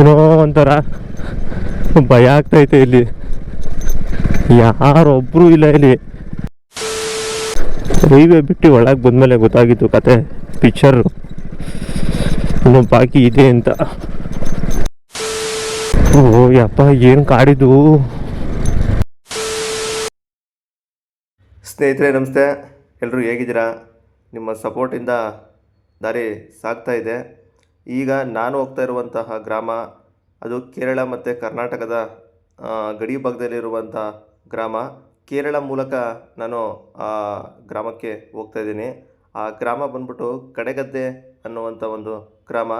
ಏನೋ ಒಂಥರ ಭಯ ಆಗ್ತೈತೆ ಇಲ್ಲಿ ಯಾರೊಬ್ಬರು ಇಲ್ಲ ಇಲ್ಲಿ. ಹೈವೇ ಬಿಟ್ಟು ಒಳಗೆ ಬಂದಮೇಲೆ ಗೊತ್ತಾಗಿತ್ತು ಕತೆ ಪಿಕ್ಚರು ಇನ್ನೊಂದು ಬಾಕಿ ಇದೆ ಅಂತ. ಓ ಯಪ್ಪ, ಏನು ಕಾಡಿದ್ದು? ಸ್ನೇಹಿತರೆ, ನಮಸ್ತೆ. ಎಲ್ಲರೂ ಹೇಗಿದ್ದೀರಾ? ನಿಮ್ಮ ಸಪೋರ್ಟಿಂದ ದಾರಿ ಸಾಗ್ತಾ ಇದೆ. ಈಗ ನಾನು ಹೋಗ್ತಾ ಇರುವಂತಹ ಗ್ರಾಮ, ಅದು ಕೇರಳ ಮತ್ತು ಕರ್ನಾಟಕದ ಗಡಿ ಭಾಗದಲ್ಲಿರುವಂಥ ಗ್ರಾಮ. ಕೇರಳ ಮೂಲಕ ನಾನು, ಆ, ಗ್ರಾಮಕ್ಕೆ ಹೋಗ್ತಾ ಇದ್ದೀನಿ. ಆ ಗ್ರಾಮ ಬಂದ್ಬಿಟ್ಟು ಕಡೆಗದ್ದೆ ಅನ್ನುವಂಥ ಒಂದು ಗ್ರಾಮ.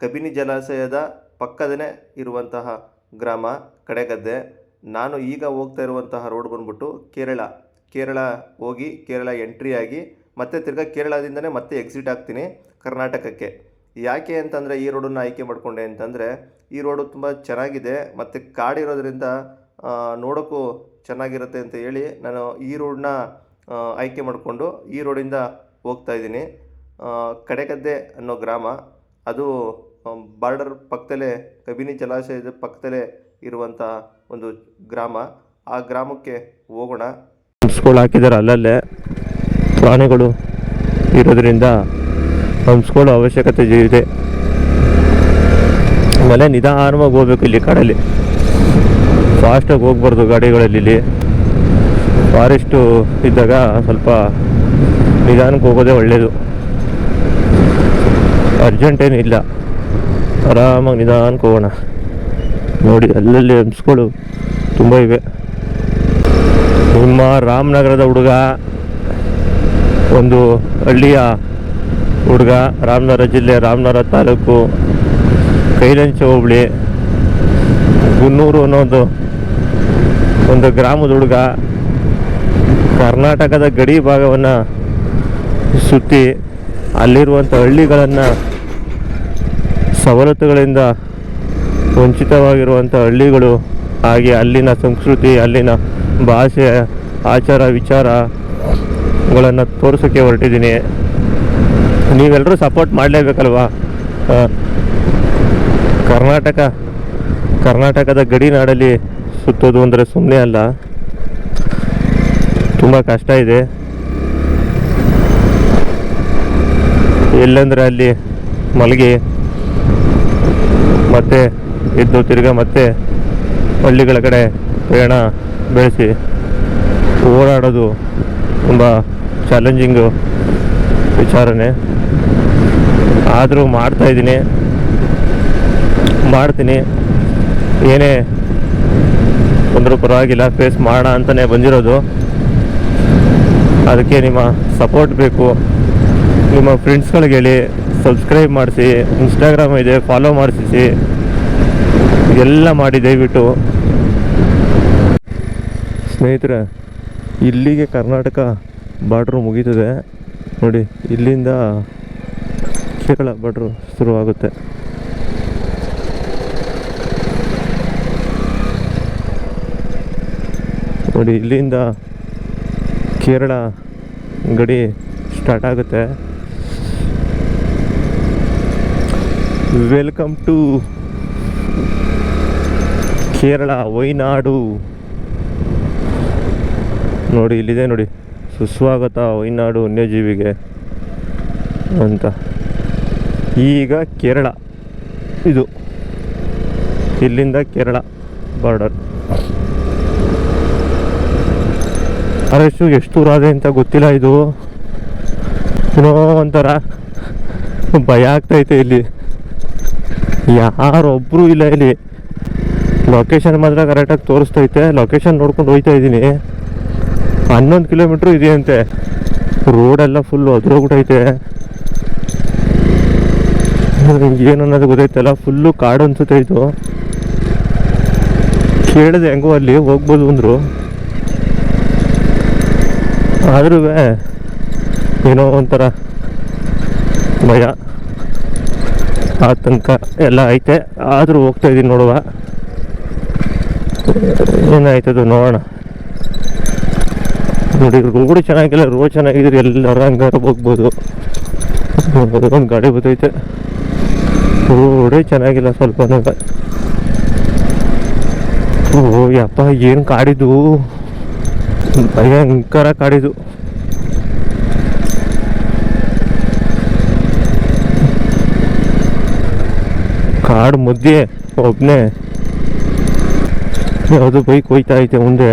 ಕಬಿನಿ ಜಲಾಶಯದ ಪಕ್ಕದನೇ ಇರುವಂತಹ ಗ್ರಾಮ, ಕಡೆಗದ್ದೆ. ನಾನು ಈಗ ಹೋಗ್ತಾ ಇರುವಂತಹ ರೋಡ್ ಬಂದ್ಬಿಟ್ಟು ಕೇರಳ. ಕೇರಳ ಹೋಗಿ, ಕೇರಳ ಎಂಟ್ರಿ ಆಗಿ ಮತ್ತೆ ತಿರ್ಗಾ ಕೇರಳದಿಂದನೇ ಮತ್ತೆ ಎಕ್ಸಿಟ್ ಆಗ್ತೀನಿ ಕರ್ನಾಟಕಕ್ಕೆ. ಯಾಕೆ ಅಂತಂದರೆ ಈ ರೋಡನ್ನು ಆಯ್ಕೆ ಮಾಡಿಕೊಂಡೆ ಅಂತಂದರೆ ಈ ರೋಡು ತುಂಬ ಚೆನ್ನಾಗಿದೆ, ಮತ್ತು ಕಾಡಿರೋದ್ರಿಂದ ನೋಡೋಕ್ಕೂ ಚೆನ್ನಾಗಿರುತ್ತೆ ಅಂತ ಹೇಳಿ ನಾನು ಈ ರೋಡನ್ನ ಆಯ್ಕೆ ಮಾಡಿಕೊಂಡು ಈ ರೋಡಿಂದ ಹೋಗ್ತಾ ಇದ್ದೀನಿ. ಕಡೆಗದ್ದೆ ಅನ್ನೋ ಗ್ರಾಮ, ಅದು ಬಾರ್ಡರ್ ಪಕ್ಕದಲ್ಲೇ, ಕಬಿನಿ ಜಲಾಶಯದ ಪಕ್ಕದಲ್ಲೇ ಇರುವಂಥ ಒಂದು ಗ್ರಾಮ. ಆ ಗ್ರಾಮಕ್ಕೆ ಹೋಗೋಣ. ಹಾಕಿದ್ದಾರೆ ಅಲ್ಲಲ್ಲೇ. ಪ್ರಾಣಿಗಳು ಇರೋದ್ರಿಂದ ಹಂಪ್ಸ್ಗಳು ಅವಶ್ಯಕತೆ ಇದೆ. ಆಮೇಲೆ ನಿಧಾನವಾಗಿ ಹೋಗ್ಬೇಕು ಇಲ್ಲಿ ಕಡಲಿ ಫಾಸ್ಟಾಗಿ ಹೋಗ್ಬಾರ್ದು ಗಾಡಿಗಳಲ್ಲಿ ಇಲ್ಲಿ. ಫಾರೆಸ್ಟು ಇದ್ದಾಗ ಸ್ವಲ್ಪ ನಿಧಾನಕ್ಕೆ ಹೋಗೋದೇ ಒಳ್ಳೆಯದು ಅರ್ಜೆಂಟ್ ಏನಿಲ್ಲ ಆರಾಮಾಗಿ ನಿಧಾನಕ್ಕೆ ಹೋಗೋಣ. ನೋಡಿ, ಅಲ್ಲಲ್ಲಿ ಹಂಪ್ಸ್ಗಳು ತುಂಬ ಇವೆ. ನಿಮ್ಮ ರಾಮನಗರದ ಹುಡುಗ ಒಂದು ಹಳ್ಳಿಯ ಹುಡುಗ ರಾಮನಗರ ಜಿಲ್ಲೆ ರಾಮನಗರ ತಾಲೂಕು ಕೈಲಂಚ ಹೋಬಳಿ. ಗುನ್ನೂರು ಅನ್ನೋದು ಒಂದು ಗ್ರಾಮದ ಹುಡುಗ ಕರ್ನಾಟಕದ ಗಡಿ ಭಾಗವನ್ನು ಸುತ್ತಿ ಅಲ್ಲಿರುವಂಥ ಹಳ್ಳಿಗಳನ್ನು ಸವಲತ್ತುಗಳಿಂದ ವಂಚಿತವಾಗಿರುವಂಥ ಹಳ್ಳಿಗಳು ಹಾಗೆ ಅಲ್ಲಿನ ಸಂಸ್ಕೃತಿ, ಅಲ್ಲಿನ ಭಾಷೆ, ಆಚಾರ, ವಿಚಾರಗಳನ್ನು ತೋರಿಸೋಕ್ಕೆ ಹೊರಟಿದ್ದೀನಿ. ನೀವೆಲ್ಲರೂ ಸಪೋರ್ಟ್ ಮಾಡಲೇಬೇಕಲ್ವಾ? ಕರ್ನಾಟಕ, ಕರ್ನಾಟಕದ ಗಡಿ ನಾಡಲ್ಲಿ ಸುತ್ತೋದು ಅಂದರೆ ಸುಮ್ಮನೆ ಅಲ್ಲ. ತುಂಬ ಕಷ್ಟ ಇದೆ. ಎಲ್ಲಂದ್ರೆ ಅಲ್ಲಿ ಮಲಗಿ, ಮತ್ತೆ ಎದ್ದು ತಿರ್ಗ ಮತ್ತೆ ಹಳ್ಳಿಗಳ ಕಡೆ ಪ್ರಯಾಣ ಬೆಳೆಸಿ, ಓಡಾಡೋದು ತುಂಬ ಚಾಲೆಂಜಿಂಗು ವಿಚಾರನೆ. ಆದರೂ ಮಾಡ್ತಾಯಿದ್ದೀನಿ ಮಾಡ್ತೀನಿ. ಏನೇ ಬಂದರೂ ಪರವಾಗಿಲ್ಲ ಫೇಸ್ ಮಾಡೋಣ ಅಂತಲೇ ಬಂದಿರೋದು. ಅದಕ್ಕೆ ನಿಮ್ಮ ಸಪೋರ್ಟ್ ಬೇಕು. ನಿಮ್ಮ ಫ್ರೆಂಡ್ಸ್ಗಳಿಗೆ ಹೇಳಿ ಸಬ್ಸ್ಕ್ರೈಬ್ ಮಾಡಿಸಿ ಇನ್ಸ್ಟಾಗ್ರಾಮ್ ಇದೆ ಫಾಲೋ ಮಾಡಿಸಿ. ಎಲ್ಲ ಮಾಡಿ, ದಯವಿಟ್ಟು. ಸ್ನೇಹಿತರೆ, ಇಲ್ಲಿಗೆ ಕರ್ನಾಟಕ ಬಾರ್ಡ್ರು ಮುಗೀತದೆ. ನೋಡಿ, ಇಲ್ಲಿಂದ ಕೇರಳ ಬಡ್ರು ಶುರುವಾಗುತ್ತೆ. ನೋಡಿ, ಇಲ್ಲಿಂದ ಕೇರಳ ಗಡಿ ಸ್ಟಾರ್ಟ್ ಆಗುತ್ತೆ. Welcome to Kerala, Wayanad. ನೋಡಿ, ಇಲ್ಲಿದೆ ನೋಡಿ. ಸುಸ್ವಾಗತ ವೈನಾಡು ವನ್ಯಜೀವಿಗೆ ಅಂತ. ಈಗ ಕೇರಳ. ಇದು. ಇಲ್ಲಿಂದ ಕೇರಳ ಬಾರ್ಡರ್ ಅರೆಷ್ಟು ಎಷ್ಟು ದೂರ ಇದೆ ಅಂತ ಗೊತ್ತಿಲ್ಲ ಇದು. ಏನೋ ಒಂಥರ ಭಯ ಆಗ್ತೈತೆ ಇಲ್ಲಿ. ಯಾರೊಬ್ಬರು ಇಲ್ಲ ಇಲ್ಲಿ. ಲೊಕೇಶನ್ ಮಾತ್ರ ಕರೆಕ್ಟಾಗಿ ತೋರಿಸ್ತೈತೆ. ಲೊಕೇಶನ್ ನೋಡ್ಕೊಂಡು ಹೋಗ್ತಾ ಇದ್ದೀನಿ. ಹನ್ನೊಂದು ಕಿಲೋಮೀಟ್ರ್ ಇದೆಯಂತೆ ರೋಡೆಲ್ಲ ಫುಲ್ಲು ಅದ್ರೋಗ್ಬಿಟ್ಟೈತೆ ಏನು ಅನ್ನೋದು ಗೊತ್ತಾಯ್ತಲ್ಲ? ಫುಲ್ಲು ಕಾಡು ಅನ್ಸುತ್ತೆ ಇದು. ಕೇಳಿದೆ ಹೆಂಗೋ ಅಲ್ಲಿ ಹೋಗ್ಬೋದು ಅಂದರು. ಆದ್ರೂ ಏನೋ ಒಂಥರ ಭಯ, ಆತಂಕ ಎಲ್ಲ ಐತೆ. ಆದರೂ ಹೋಗ್ತಾ ಇದ್ದೀನಿ ನೋಡುವ. ಏನಾಯ್ತದು ನೋಡೋಣ. ನೋಡಿ ರೋಡ್ ಚೆನ್ನಾಗಿಲ್ಲ, ರೋಡ್ ಚೆನ್ನಾಗಿದ್ರೆ ಎಲ್ಲರೂ ಹಂಗಾರು ಹೋಗ್ಬೋದು. ಒಂದು ಗಾಡಿ ಬರ್ತೈತೆ. ರೋಡೇ ಚೆನ್ನಾಗಿಲ್ಲ ಸ್ವಲ್ಪ ಓ ಯಪ್ಪ ಏನು ಕಾಡಿದು ಭಯಂಕರ ಕಾಡಿದು ಕಾಡು ಮಧ್ಯೆ ಒಬ್ಬನೇ ಯಾವುದು ಬೈಕ್ ಹೋಯ್ತಾ ಐತೆ ಮುಂದೆ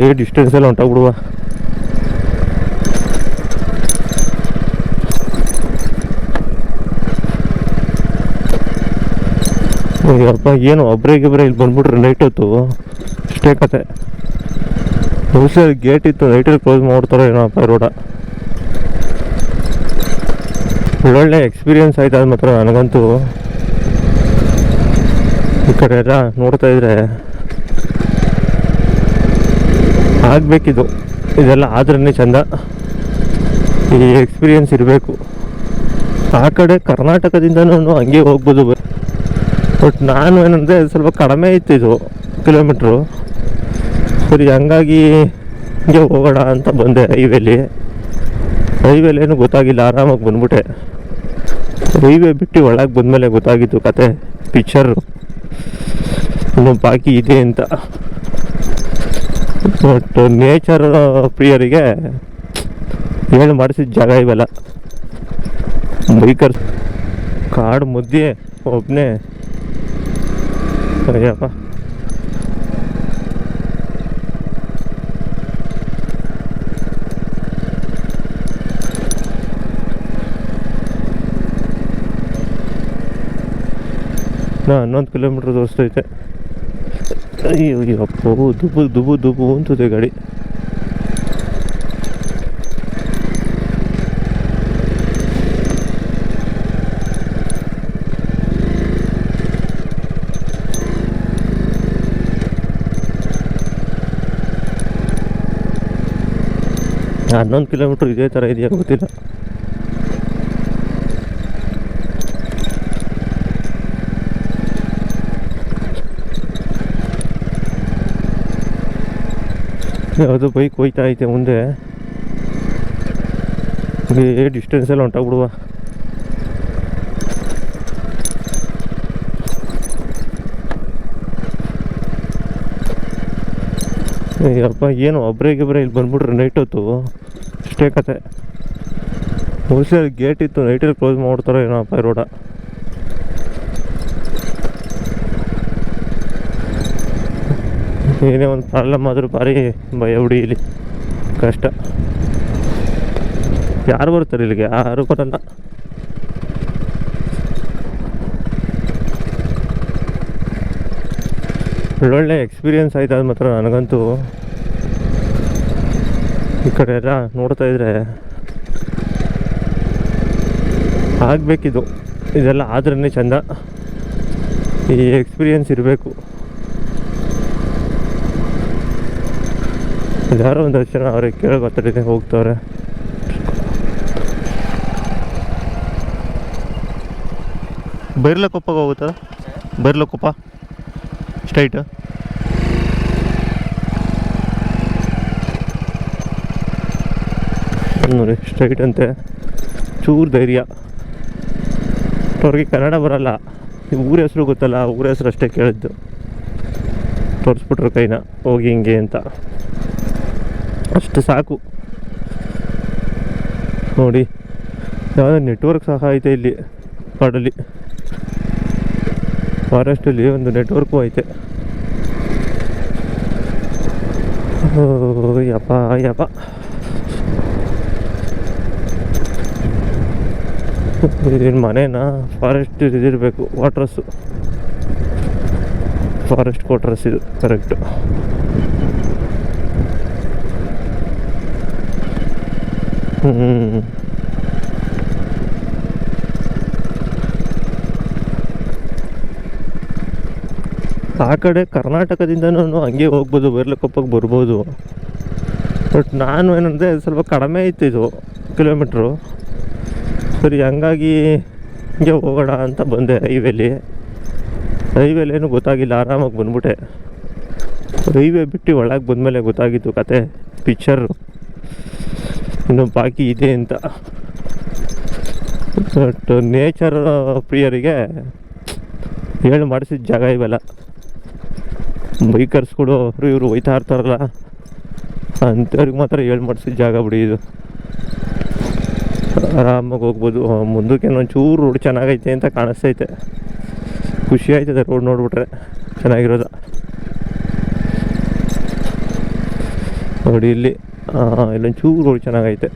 ಏ ಡಿಸ್ಟೆನ್ಸ್ ಎಲ್ಲ ಹೊಂಟೋಗ್ಬಿಡುವ ಅಯ್ಯಪ್ಪ ಏನು ಒಬ್ರಿಗಿಬ್ರೆ ಇಲ್ಲಿ ಬಂದ್ಬಿಟ್ರೆ ನೈಟ್ ಹೊತ್ತು ಅಷ್ಟೇ ಕತೆ. ಬಹುಶಃ ಗೇಟ್ ಇತ್ತು ನೈಟಲ್ಲಿ ಕ್ಲೋಸ್ ಮಾಡ್ತಾರೋ ಏನೋ ಅಪ್ಪ ರೋಡ ಒಳ್ಳೊಳ್ಳೆ ಎಕ್ಸ್ಪೀರಿಯನ್ಸ್ ಆಯ್ತು ಅದು ಮಾತ್ರ ನನಗಂತೂ. ಈ ಕಡೆ ಎಲ್ಲ ನೋಡ್ತಾ ಇದ್ರೆ ಆಗಬೇಕಿದು. ಇದೆಲ್ಲ ಆದ್ರೇ ಚಂದ. ಈ ಎಕ್ಸ್ಪೀರಿಯನ್ಸ್ ಇರಬೇಕು. ಆ ಕಡೆ ಕರ್ನಾಟಕದಿಂದನೂ ಹಂಗೆ ಹೋಗ್ಬೋದು. ಬಟ್ ನಾನು ಏನಂದರೆ ಸ್ವಲ್ಪ ಕಡಿಮೆ ಇತ್ತು ಇದು ಕಿಲೋಮೀಟ್ರು ಸರಿ, ಹಂಗಾಗಿ ಹಿಂಗೆ ಹೋಗೋಣ ಅಂತ ಬಂದೆ ಹೈವೇಲಿ. ಹೈವೇಲಿ ಏನು ಗೊತ್ತಾಗಿಲ್ಲ, ಆರಾಮಾಗಿ ಬಂದ್ಬಿಟ್ಟೆ. ಹೈವೇ ಬಿಟ್ಟು ಒಳಗೆ ಬಂದಮೇಲೆ ಗೊತ್ತಾಗಿತ್ತು ಕತೆ ಪಿಕ್ಚರು ಇನ್ನೂ ಬಾಕಿ ಇದೆ ಅಂತ. ಬಟ್ ನೇಚರ್ ಪ್ರಿಯರಿಗೆ ಏನು ಮಾಡಿಸಿದ ಜಾಗ ಇವೆಲ್ಲ. ಬೈಕರ್ಸ್ ಕಾಡು ಮುದ್ದೆ ಒಬ್ಬನೇ ಅಯ್ಯಪ್ಪ ನಾ ಹನ್ನೊಂದು ಕಿಲೋಮೀಟ್ರ್ ತೋರಿಸ್ತೈತೆ ಅಯ್ಯೋ ಅಯ್ಯಪ್ಪ ದುಬು ದುಬು ದುಬು ಅಂತದೆ ಗಾಡಿ. ಹನ್ನೊಂದು ಕಿಲೋಮೀಟ್ರ್ ಇದೇ ಥರ ಇದೆಯಾ ಗೊತ್ತಿಲ್ಲ. ಯಾವುದು ಬೈಕ್ ಹೋಯ್ತಾ ಐತೆ ಮುಂದೆ. ಡಿಸ್ಟೆನ್ಸ್ ಎಲ್ಲ ಹೊಂಟೋಗ್ಬಿಡುವ ಅಯ್ಯಪ್ಪ ಏನು ಒಬ್ರಿಗಿಬ್ರೆ ಇಲ್ಲಿ ಬಂದ್ಬಿಟ್ರೆ ನೈಟ್ ಹೊತ್ತು. ಅಷ್ಟೇ ಕತೆ. ಬಹುಶಃ ಗೇಟ್ ಇತ್ತು ನೈಟಲ್ಲಿ ಕ್ಲೋಸ್ ಮಾಡ್ತಾರೋ ಏನೋ ಅಪ್ಪ ರೋಡ. ಏನೇ ಒಂದು ಪ್ರಾಬ್ಲಮ್ ಆದರೂ ಭಾರಿ ಭಯ ಇಲ್ಲಿ ಕಷ್ಟ. ಯಾರು ಬರ್ತಾರೆ ಇಲ್ಲಿಗೆ? ಯಾರು ಬರಲ್ಲ. ಒಳ್ಳೊಳ್ಳೆ ಎಕ್ಸ್ಪೀರಿಯೆನ್ಸ್ ಆಯ್ತು, ಅದು ಮಾತ್ರ ನನಗಂತೂ. ಈ ಕಡೆ ಎಲ್ಲ ನೋಡ್ತಾ ಇದ್ರೆ ಆಗಬೇಕಿದು. ಇದೆಲ್ಲ ಆದ್ರೇ ಚಂದ. ಈ ಎಕ್ಸ್ಪೀರಿಯೆನ್ಸ್ ಇರಬೇಕು. ಯಾರೋ ಒಂದು ಜನ ಅವ್ರಿಗೆ ಕೇಳಿ ಗೊತ್ತಿದೆ ಹೋಗ್ತವ್ರೆ. ಬೈರ್ಲಕೊಪ್ಪಗೆ ಹೋಗುತ್ತಾ? ಬೈರ್ಲಕೊಪ್ಪ? ಸ್ಟ್ರೈಟ್. ನೋಡಿ, ಸ್ಟ್ರೈಟ್ ಅಂತೆ. ಚೂರು ಧೈರ್ಯ. ಅವ್ರಿಗೆ ಕನ್ನಡ ಬರಲ್ಲ. ಊರ ಹೆಸರು ಗೊತ್ತಲ್ಲ, ಊರ ಹೆಸರು ಅಷ್ಟೇ ಕೇಳಿದ್ದು. ತೋರಿಸ್ಬಿಟ್ರು ಕೈನ, ಹೋಗಿ ಹಿಂಗೆ ಅಂತ. ಅಷ್ಟು ಸಾಕು. ನೋಡಿ, ಯಾವುದೋ ನೆಟ್ವರ್ಕ್ ಸಹ ಐತೆ ಇಲ್ಲಿ ಕಾಡಲ್ಲಿ ಫಾರೆಸ್ಟಲ್ಲಿ ಒಂದು ನೆಟ್ವರ್ಕು ಐತೆ. ಯಪ್ಪ ಯಪ್ಪ. ಇದ್ರ ಮನೇನ? ಫಾರೆಸ್ಟ್ ಇದಿರಬೇಕು ವಾಟ್ರಸ್ಸು ಫಾರೆಸ್ಟ್ ಕ್ವಾಟ್ರಸ್ ಇದು ಕರೆಕ್ಟು ಹ್ಞೂ ಆ ಕಡೆ ಕರ್ನಾಟಕದಿಂದನೂ ಹಂಗೆ ಹೋಗ್ಬೋದು ಬೇರ್ಲಕೊಪ್ಪಗೆ ಬರ್ಬೋದು. ಬಟ್ ನಾನು ಏನಂದರೆ ಸ್ವಲ್ಪ ಕಡಿಮೆ ಇತ್ತು ಇದು ಕಿಲೋಮೀಟ್ರು ಸರಿ, ಹಂಗಾಗಿ ಹಿಂಗೆ ಹೋಗೋಣ ಅಂತ ಬಂದೆ ಹೈವೇಲಿ. ಹೈವೇಲಿ ಏನು ಗೊತ್ತಾಗಿಲ್ಲ, ಆರಾಮಾಗಿ ಬಂದ್ಬಿಟ್ಟೆ. ಹೈವೇ ಬಿಟ್ಟು ಒಳಗೆ ಬಂದಮೇಲೆ ಗೊತ್ತಾಗಿತ್ತು ಕತೆ ಪಿಕ್ಚರು ಇನ್ನು ಬಾಕಿ ಇದೆ ಅಂತ. ಬಟ್ ನೇಚರ್ ಪ್ರಿಯರಿಗೆ ಹೇಳಿ ಮಾಡಿಸಿದ ಜಾಗ ಇವೆಲ್ಲ. ಬೈಕರ್ಸ್ಗಳು ಅವರು ಇವರು ಹೋಯ್ತಾ ಇರ್ತಾರಲ್ಲ, ಅಂಥವ್ರಿಗೆ ಮಾತ್ರ ಹೇಳಿ ಮಾಡಿಸಿದ ಜಾಗ ಬಿಡಿ ಇದು. ಆರಾಮಾಗಿ ಹೋಗ್ಬೋದು. ಮುಂದಕ್ಕೆ ಒಂಚೂರು ರೋಡ್ ಚೆನ್ನಾಗೈತೆ ಅಂತ ಕಾಣಿಸ್ತೈತೆ. ಖುಷಿ ಆಯ್ತದೆ ರೋಡ್ ನೋಡಿಬಿಟ್ರೆ ಚೆನ್ನಾಗಿರೋದು. ನೋಡಿ ಇಲ್ಲಿ ಇಲ್ಲೊಂಚೂರು ರೋಡ್ ಚೆನ್ನಾಗೈತೆ.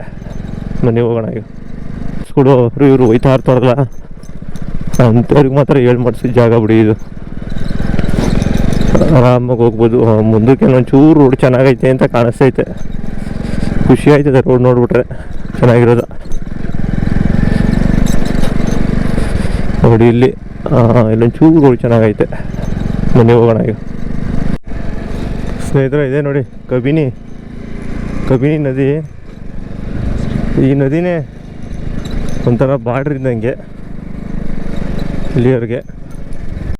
ಮನೆಗೆ ಹೋಗೋಣ ಈಗ. ಸ್ಕೂಲು ಅವರು ಇವರು ಹೋಯ್ತಾ ಇರ್ತಾರಲ್ಲ, ಅಂಥವ್ರಿಗೆ ಮಾತ್ರ ಹೇಳಿ ಮಾಡ್ಸಿದ ಜಾಗ ಬಿಡಿ ಇದು. ಆರಾಮಾಗಿ ಹೋಗ್ಬೋದು. ಮುಂದಕ್ಕೆ ಒಂದು ಒಂಚೂರು ರೋಡ್ ಚೆನ್ನಾಗೈತೆ ಅಂತ ಕಾಣಿಸ್ತೈತೆ. ಖುಷಿ ಆಯ್ತದೆ ರೋಡ್ ನೋಡ್ಬಿಟ್ರೆ ಚೆನ್ನಾಗಿರೋದು. ನೋಡಿ ಇಲ್ಲಿ ಇಲ್ಲೊಂಚೂರು ರೋಡ್ ಚೆನ್ನಾಗೈತೆ. ಮನೆ ಹೋಗೋಣ ಈಗ. ಸ್ನೇಹಿತರೆ, ಇದೆ ನೋಡಿ ಕಬಿನಿ. ಕಬಿನಿ ನದಿ. ಈ ನದಿನೇ ಒಂಥರ ಬಾರ್ಡ್ರ್ ಇದ್ದಂಗೆ. ಇಲ್ಲಿಯವರೆಗೆ